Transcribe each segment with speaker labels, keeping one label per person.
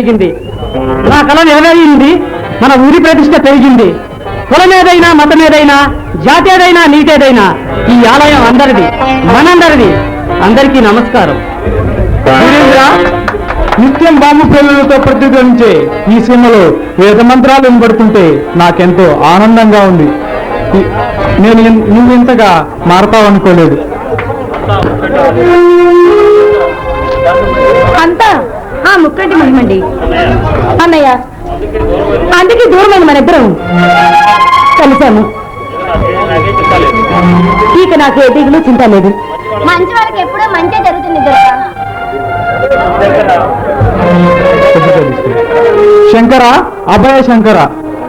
Speaker 1: పెరిగింది. నా కళ నెరవేరింది. మన ఊరి ప్రతిష్ట పెరిగింది. కులమేదైనా మతమేదైనా జాతేదైనా నీటేదైనా ఈ ఆలయం అందరిది మనందరిది. అందరికీ నమస్కారం.
Speaker 2: నిత్యం బాంబు పిల్లలతో ప్రతిధ్వనించే ఈ సినిమాలో వేద మంత్రాలు వినబడుతుంటే నాకెంతో ఆనందంగా ఉంది. నేను నువ్వు ఇంతగా మారతావనుకోలేదు
Speaker 3: అంతా ఆ ముక్కంటి మహిమండి. అన్నయ్య అందుకే దూరమైన మన ఇద్దరం. కలిశాము. ఇక నాకు ఏ దిగులు చింత లేదు.
Speaker 4: మంచి వాళ్ళకి ఎప్పుడూ మంచి జరుగుతుంది
Speaker 2: శంకర అభయ శంకర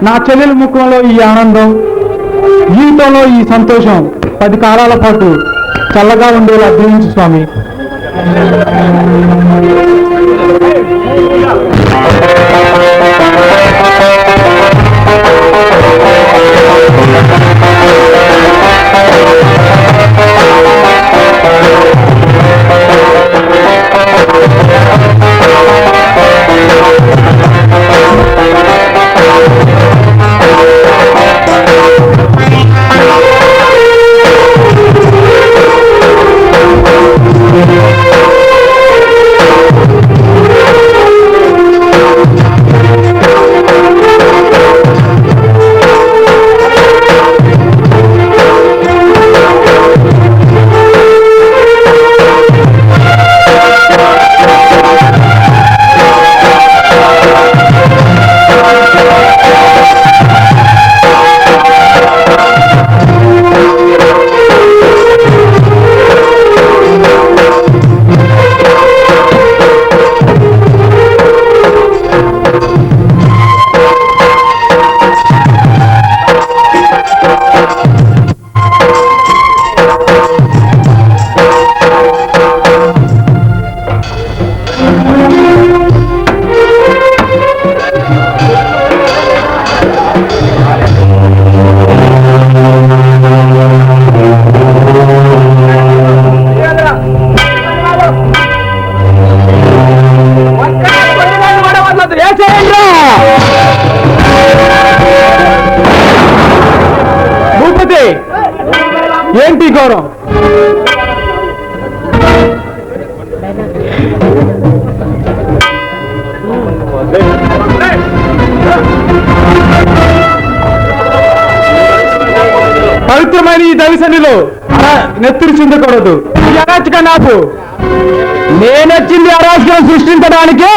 Speaker 2: నా చెల్లెల ముఖంలో ఈ ఆనందం జీవితంలో ఈ సంతోషం పది కాలాల పాటు చల్లగా ఉండేలా దీవించు స్వామి. భూపతి పవిత్రమైన ఈ దవిసనిలో నెత్తురు చిందకూడదు. నాకు. నేనొచ్చింది అరాచకం సృష్టించడానికి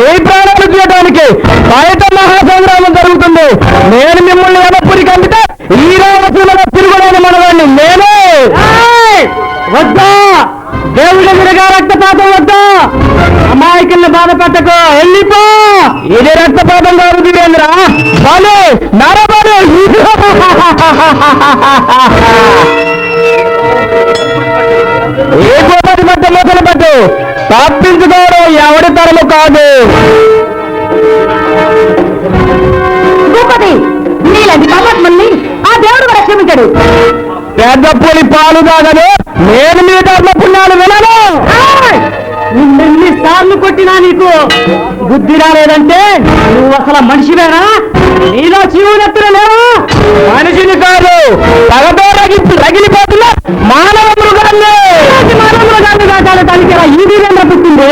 Speaker 2: ఏ ప్రాణాలు తీయడానికి. బయట మహాసంగ్రామం జరుగుతుంది. నేను మిమ్మల్ని ఎనప్పుడికి కంటే ఈ రామసీమలో తిరుగులేని మనవాడిని నేనే. వద్దా! దేవుడి విడగా రక్తపాతం వద్దా. అమాయకుల్ని బాధ పెట్టకు. వెళ్ళిపో. ఇది రక్తపాతం కాదు వీరేంద్ర బాలు నరబాలు. ఏ గోపతి పట్టు లోపల పట్టు తప్పించుకోవడం ఎవడి తరము కాదు.
Speaker 3: భూపతి నీలాంటి పాపాత్మల్ని ఆ దేవుడు కూడా క్షమించాడు.
Speaker 2: పెద్ద పులి పాలు తాగదు. నేను మీ ధర్మ పుణ్యాలు వినను.
Speaker 1: నిన్నెన్ని సార్లు కొట్టినా నీకు బుద్ధి రాలేదంటే నువ్వు అసలు మనిషివేనా? నీలో జీవునెత్తున లేవా?
Speaker 2: మనిషిని కాదు పగతో రగి రగిలిపోతున్న మానవ మృగాన్ని.
Speaker 1: మానవ మృగాన్ని కాచాలి దానికి ఇలా ఈ వీరేంద్ర పుట్టింది!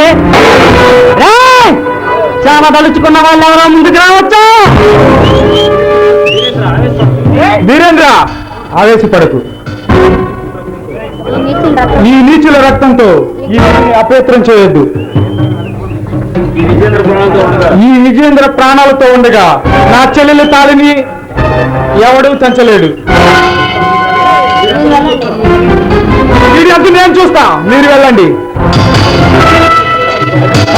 Speaker 1: చాలా తలుచుకున్న వాళ్ళు ఎవరో ముందుకు రావచ్చా?
Speaker 2: వీరేంద్ర! ఆవేశపడకు. ఈ నీచుల రక్తంతో ఈ అపేత్రం చేయొద్దు. ఈ విజేంద్ర ప్రాణాలతో ఉండగా నా చెల్లెలి తాళిని ఎవడు చంచలేడు ఇది నేను చూస్తా. మీరు వెళ్ళండి.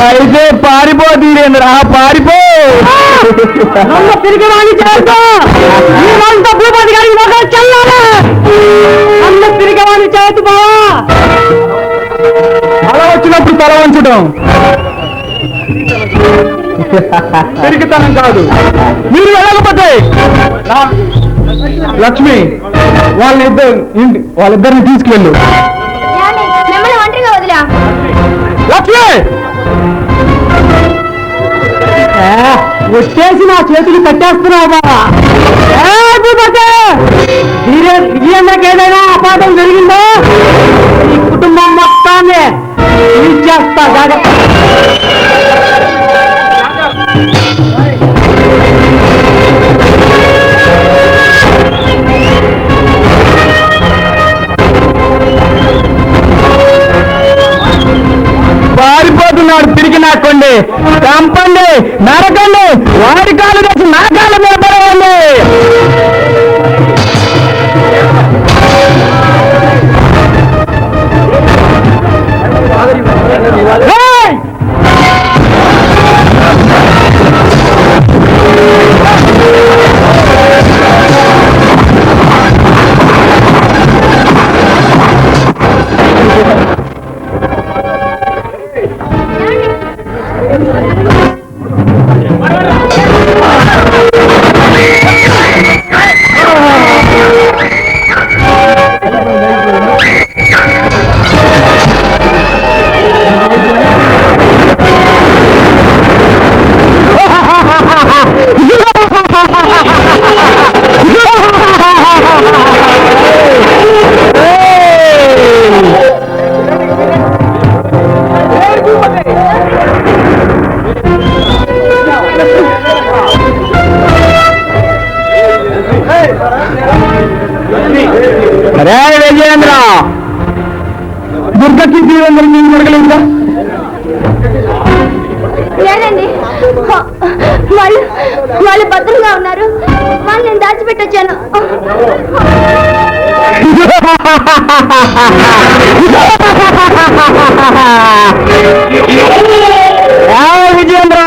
Speaker 2: అయితే పారిపో ధీరేంద్ర పారిపో.
Speaker 1: నన్ను తిరిగి వాణి చేస్తా. ఈ వాళ్ళతో భూపతి గారికి మొదలు చెల్లాలి. నన్ను తిరిగి వాణి చేయొద్దు బావా.
Speaker 2: అలా వచ్చినప్పుడు తల వంచడం. తిరిగితనం కాదు. మీరు వెళ్ళకపోతే నా- లక్ష్మి వాళ్ళిద్దరు ఇంటి వాళ్ళిద్దరిని తీసుకెళ్ళు. లక్ష్మి!
Speaker 1: వచ్చేసి నా చేతులు కట్టేస్తున్నావు? బాబా ఏ వీరేంద్రకి ఏదైనా అపార్థం జరిగిందో? ఈ కుటుంబం మొత్తాన్ని చేస్తా జాగ్రత్త.
Speaker 5: నాకండి. చంపండి నరకండి. వారి కాలు తెచ్చి నా కాలు
Speaker 2: నిలబడవండి వాళ్ళు వాళ్ళు భద్రంగా ఉన్నారు. వాళ్ళు నేను దాచిపెట్టొచ్చాను.
Speaker 5: విజయేంద్ర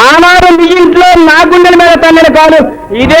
Speaker 5: ఆనాడు మీ ఇంట్లో నా గుండెల మీద తన్నిన కాదు ఇదే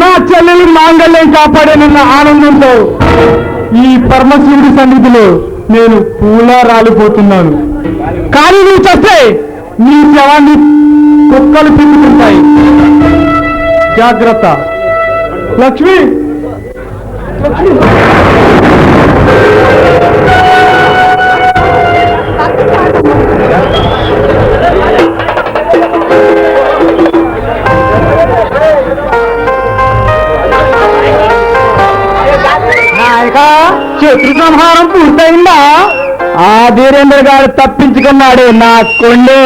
Speaker 5: నా చెల్లెలి మాంగళ్యం కాపాడేనన్న ఆనందంతో ఈ పరమశివుడి సన్నిధిలో నేను పూలా రాలిపోతున్నాను కానీ నువ్వు చేస్తే నీ శవాన్ని కుక్కలు పిండుకుంటాయి జాగ్రత్త. లక్ష్మి! శత్రుసంహారం పూర్తయిందా? ఆ ధీరేంద్ర గారు తప్పించుకున్నాడు నా కొండే.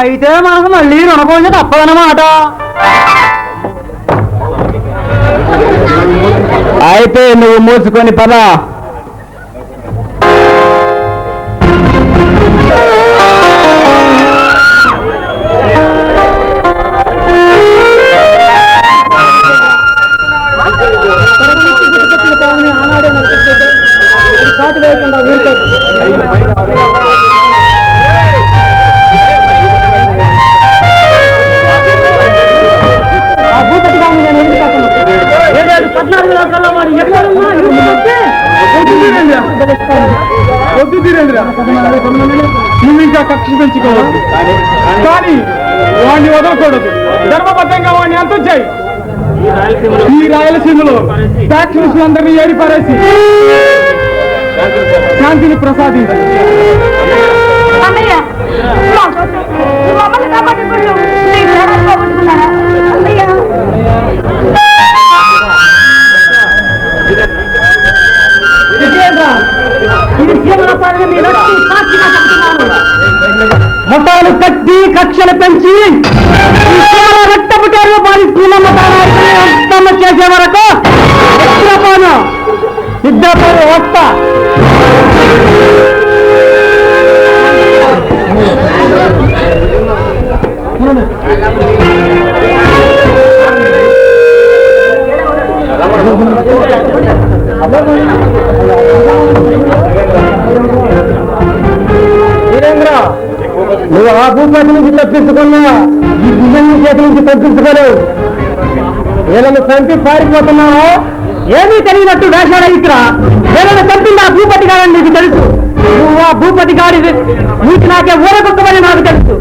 Speaker 1: అయితే మనకు మళ్ళీ రుణపోజ తప్పదన్నమాట.
Speaker 5: అయితే నువ్వు మూసుకొని పదా.
Speaker 1: పద్నాలుగు లోకాల్లో వాడు ఎక్కడున్నా
Speaker 5: వద్దు తీరేంద్ర. నువ్వు ఇంకా కక్ష పెంచుకోవద్దు కానీ వాడిని వదలకూడదు. ధర్మబద్ధంగా వాడిని ఎంత చేయి. ఈ రాయలసీమలో ఫ్యాక్షన్స్ అందరినీ ఏడిపారేసి శాంతిని ప్రసాదించు
Speaker 4: అన్నయ్య.
Speaker 1: మతాలు కట్టి కక్షలు పెంచి రక్తపుటారు పాలిస్తున్న మతాలు చేసే వరకు నిద్రపోను నిద్రపోను వస్తా వీరేంద్ర నువ్వు ఆ భూపతి నుంచి తప్పించుకున్నా ఈ భుజంగి చేతి నుంచి తప్పించుకోలేవు. వీళ్ళని చంపి పారిపోతున్నావు ఏమీ తెలియనట్టు వేషాడ ఇక్కడ వీళ్ళని చంపింది ఆ భూపతి గారని నీకు తెలుసు. నువ్వు ఆ భూపతి గారి నీకు నాకే ఊరగొక్కమని నాకు తెలుసు.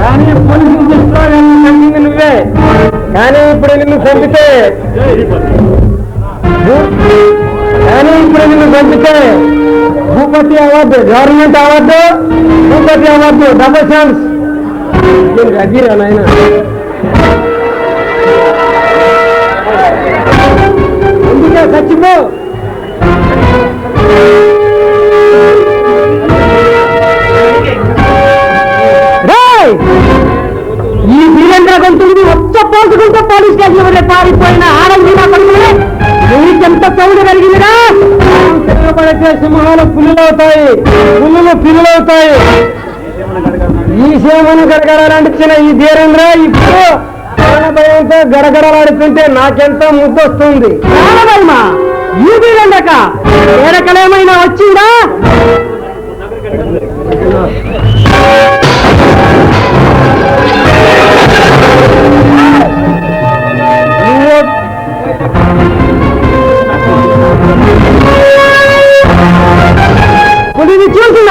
Speaker 1: కానీ చంపింది నువ్వే. కానీ ఇప్పుడు నిన్ను చంపితే కానీ ఇప్పుడు నిన్ను చంపితే Bhupathi award government award Bhupathi award double chance అదిరా నాయన. అందుకే చచ్చిపో రేయ్! ఈ వీరేంద్ర గొంతుని వచ్చ పోసుకుంటూ పోలీస్ స్టేషన్ పారిపోయిన నా కొడుకునే నీకెంత చౌడు కలిగిందిరా తిరగబడితే సింహాలు పులులవుతాయి పులులు పిల్లులవుతాయి ఈ సేమను గడగడాలంటే ఈ ధీరేంద్ర ఇప్పుడు ప్రాణ భయంతో గడగడలాడుతుంటే నాకెంతో ముద్దొస్తుంది. ప్రాణభయమా ఈ వీరేంద్రక వేరకలేమైనా వచ్చిందా?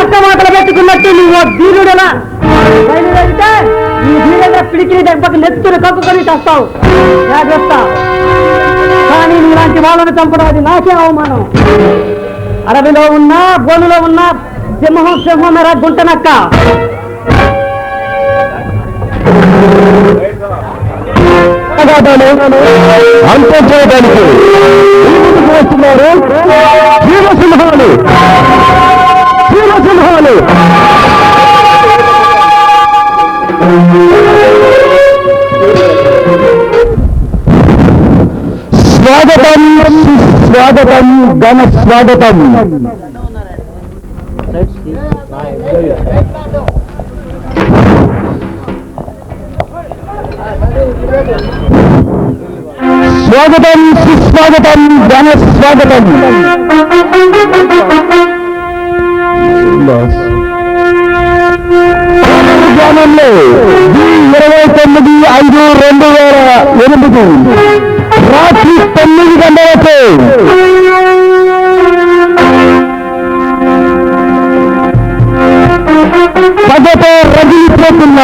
Speaker 1: పులిని మాటలు పెట్టుకున్నట్టు నువ్వు ధీరుడలా బయలుదేరితే ఈ ధీరుడ పిడికి దెబ్బకి నెత్తులు కప్పుకొని చేస్తావు. జాగ్రత్త. కానీ నీలాంటి వాళ్ళని చంపడం అది నాకే అవమానం. అడవిలో ఉన్నా బోనులో ఉన్నా సింహం సింహం మేర గుంటనక్క
Speaker 2: అంతం చేయడానికి వస్తున్నారు జీవసింహాలు జీవసింహాలు స్వాగతం స్వాగతం ఘన స్వాగతం. స్వాగతం సుస్వాగతం ఘన స్వాగతం. ఇరవై తొమ్మిది ఐదు రెండు వేల ఎనిమిది రాత్రి తొమ్మిది గంటలకు పగతో రగిలిపోతున్న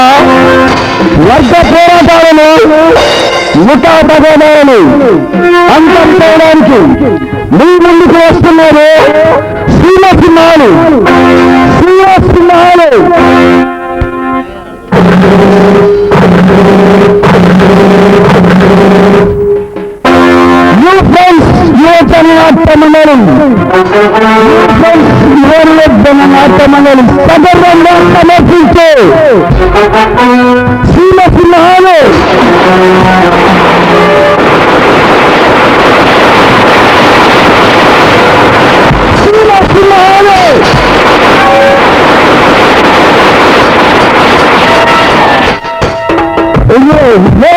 Speaker 2: వర్గ పోరాటాలను ముఠా తగాదాలను అంతం చేయడానికి మీ ముందుకు వస్తున్నారు శ్రీలసింహాలు శ్రీలసింహాలు us tonight. You face your turn up the morning. You face your look the night. who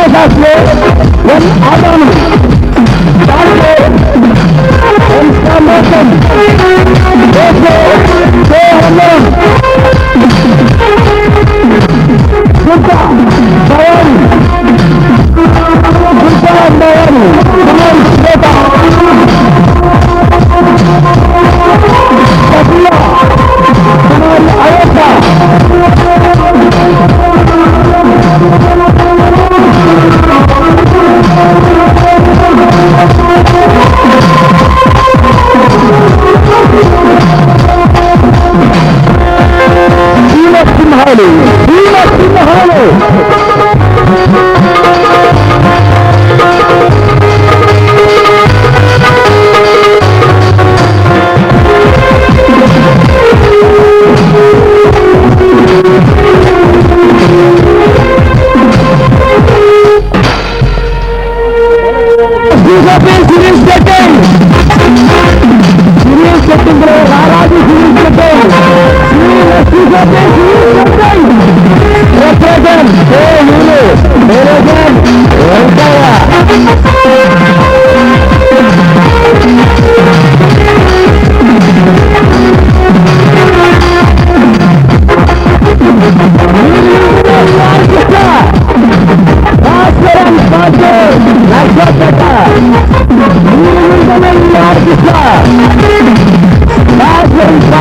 Speaker 2: মানুষ আসলে ওই আদানি তারপর